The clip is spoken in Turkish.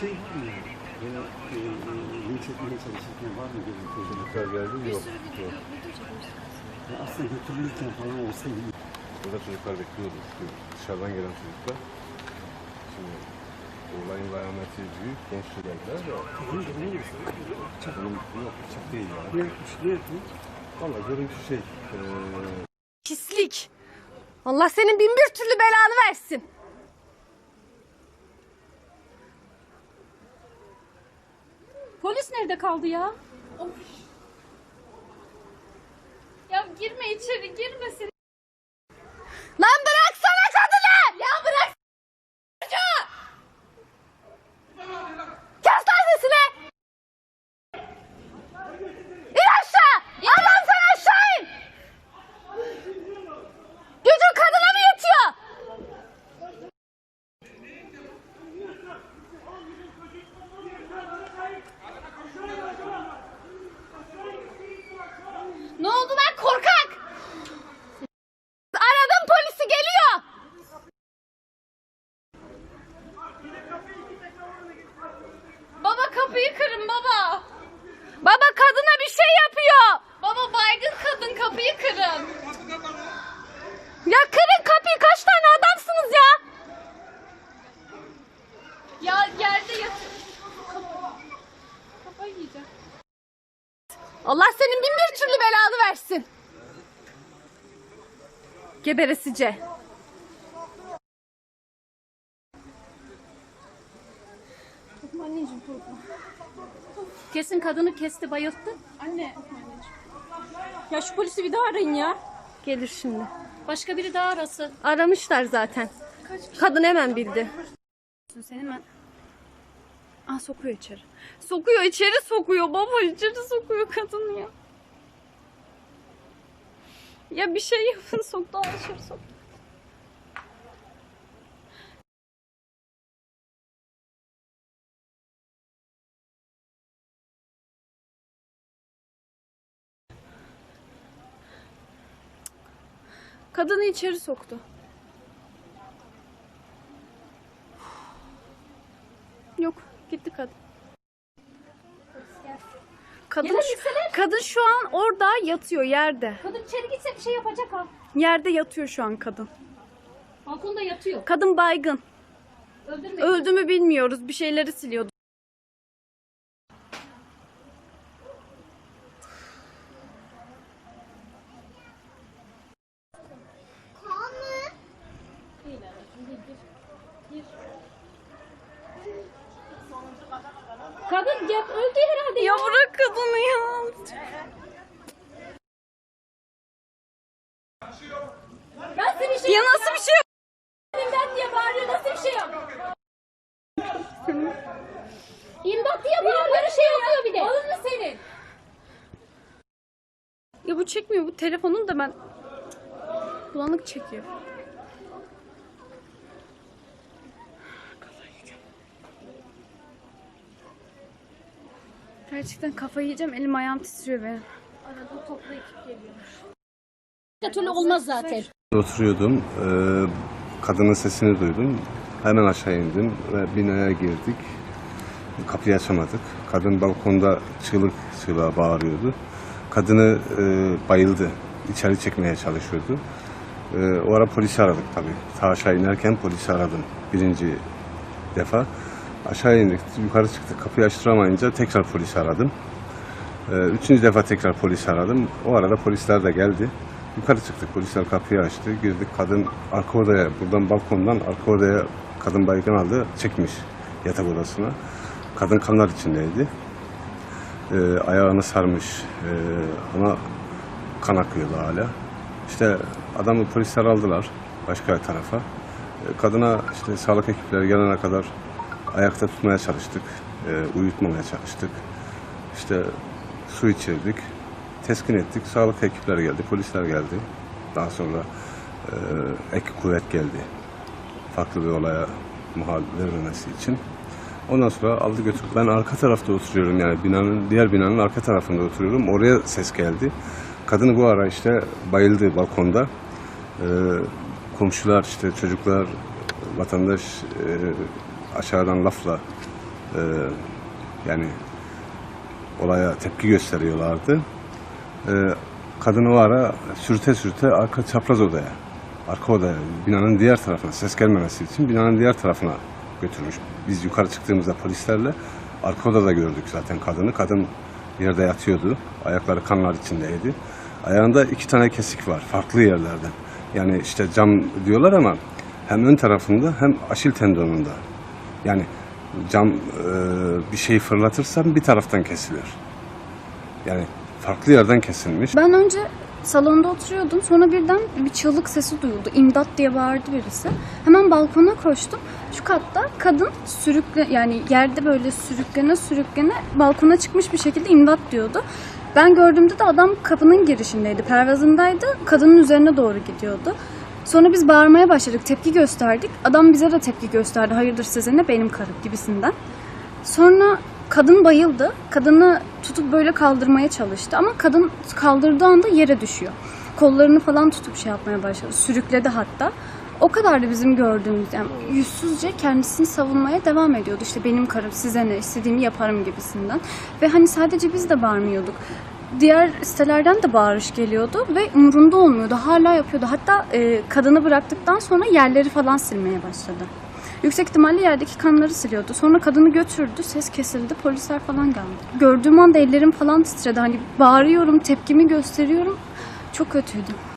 Şey mı? Veya e, e, linç etmeye çalışırken var mı görüntü? Çocuklar geldi yok. Ya aslında götürülürken falan olsa iyi. Burada çocuklar bekliyordu. Dışarıdan gelen çocuklar. Şimdi olayın vehameti büyük. Genç çocuklar da. Bunun yok bıçak değil ya. Ne yapmış? Ne yapmış? Valla görüntü şey. eee Pislik. Allah senin bin bir türlü belanı versin. Polis nerede kaldı ya? Of. Ya girme içeri girmesin. Lan bıraksana kadını! Ya bırak çocuğu! Kes lan sesini! İn aşağı! Allah'ım sen aşağı in! Gücün kadına mı yetiyor? Ne oldu lan korkak? Aradım polisi geliyor. Baba baba. Baba kadına bir şey yapıyor. Baba baygın kadın kapıyı kırın. Ya kırın kapıyı kaç tane adamsınız ya? Ya yerde yatıyor. Kafayı yiyeceğim. Allah senin bin bir türlü belanı versin. Geberesice. Anneciğim korkma. Kesin kadını kesti bayılttı. Anne. Ya şu polisi bir daha arayın ya. Gelir şimdi. Başka biri daha arası. Aramışlar zaten. Kadın hemen bildi. Sen hemen. Aa sokuyor içeri. Sokuyor içeri sokuyor baba içeri sokuyor kadın ya. Ya bir şey yapın sok daha içeri sok. Kadını içeri soktu. Yok gitti kadın. Kadın, Gelebilseler. kadın şu an orada yatıyor yerde. Kadın içeri gitse bir şey yapacak ha. Yerde yatıyor şu an kadın. Balkonda yatıyor. Kadın baygın. Öldü mü bilmiyoruz. Bir şeyleri siliyordu. Yap öldü herhalde Ya bırak kadını ya. Ben seni şey Ya nasıl bir şey yok? İmdat diye bağırıyor nasıl bir şey yok? İmdat diye bağırıyor bir şey yapıyor bir de. Alın mı senin? Ya bu çekmiyor. Bu telefonun da ben bulanık çekiyor. Gerçekten kafayı yiyeceğim. Elim ayağım titriyor benim. Arada toplu ekip geliyor. Bir türlü olmaz zaten. Oturuyordum. eee, kadının sesini duydum. Hemen aşağı indim ve binaya girdik. Kapıyı açamadık. Kadın balkonda çığlık çığlığa bağırıyordu. Kadını eee, bayıldı. İçeri çekmeye çalışıyordu. Eee, o ara polisi aradık tabii. Ta aşağı inerken polisi aradım. Birinci defa. Aşağı indik, yukarı çıktık. Kapıyı açtıramayınca tekrar polisi aradım. Ee, Üçüncü defa tekrar polisi aradım. O arada polisler de geldi. Yukarı çıktık. Polisler kapıyı açtı. Girdik. Kadın arka odaya, buradan balkondan arka odaya kadın baygın aldı. Çekmiş yatak odasına. Kadın kanlar içindeydi. Ee, ayağını sarmış. Ee, ama kan akıyordu hala. İşte adamı polisler aldılar başka tarafa. Ee, Kadına işte sağlık ekipleri gelene kadar ayakta tutmaya çalıştık. Ee, uyutmamaya çalıştık. İşte su içirdik. Teskin ettik. Sağlık ekipleri geldi, polisler geldi. Daha sonra e, ek kuvvet geldi. Farklı bir olaya mahal vermemesi için. Ondan sonra aldı götürdü. Ben arka tarafta oturuyorum yani binanın diğer binanın arka tarafında oturuyorum. Oraya ses geldi. Kadın bu ara işte bayıldı balkonda. Ee, komşular işte çocuklar vatandaş e, aşağıdan lafla Ee, yani olaya tepki gösteriyorlardı. Ee, kadını o ara sürte sürte arka çapraz odaya, arka odaya, binanın diğer tarafına, ses gelmemesi için binanın diğer tarafına götürmüş. Biz yukarı çıktığımızda polislerle arka odada gördük zaten kadını. Kadın yerde yatıyordu, ayakları kanlar içindeydi. Ayağında iki tane kesik var, farklı yerlerden. Yani işte cam diyorlar ama hem ön tarafında hem aşil tendonunda. Yani cam e, bir şeyi fırlatırsam bir taraftan kesilir. Yani farklı yerden kesilmiş. Ben önce salonda oturuyordum. Sonra birden bir çığlık sesi duyuldu. İmdat diye bağırdı birisi. Hemen balkona koştum. Şu katta kadın sürükle yani yerde böyle sürüklene sürüklene balkona çıkmış bir şekilde imdat diyordu. Ben gördüğümde de adam kapının girişindeydi. Pervazındaydı. Kadının üzerine doğru gidiyordu. Sonra biz bağırmaya başladık. Tepki gösterdik. Adam bize de tepki gösterdi. Hayırdır size ne benim karım gibisinden. Sonra kadın bayıldı. Kadını tutup böyle kaldırmaya çalıştı ama kadın kaldırdığı anda yere düşüyor. Kollarını falan tutup şey yapmaya başladı. Sürükledi hatta. O kadar da bizim gördüğümüz yani yüzsüzce kendisini savunmaya devam ediyordu. İşte benim karım size ne istediğimi yaparım gibisinden. Ve hani sadece biz de bağırmıyorduk. Diğer sitelerden de bağırış geliyordu ve umurunda olmuyordu. Hala yapıyordu. Hatta e, kadını bıraktıktan sonra yerleri falan silmeye başladı. Yüksek ihtimalle yerdeki kanları siliyordu. Sonra kadını götürdü, ses kesildi, polisler falan geldi. Gördüğüm anda ellerim falan titredi. Hani bağırıyorum, tepkimi gösteriyorum. Çok kötüydü.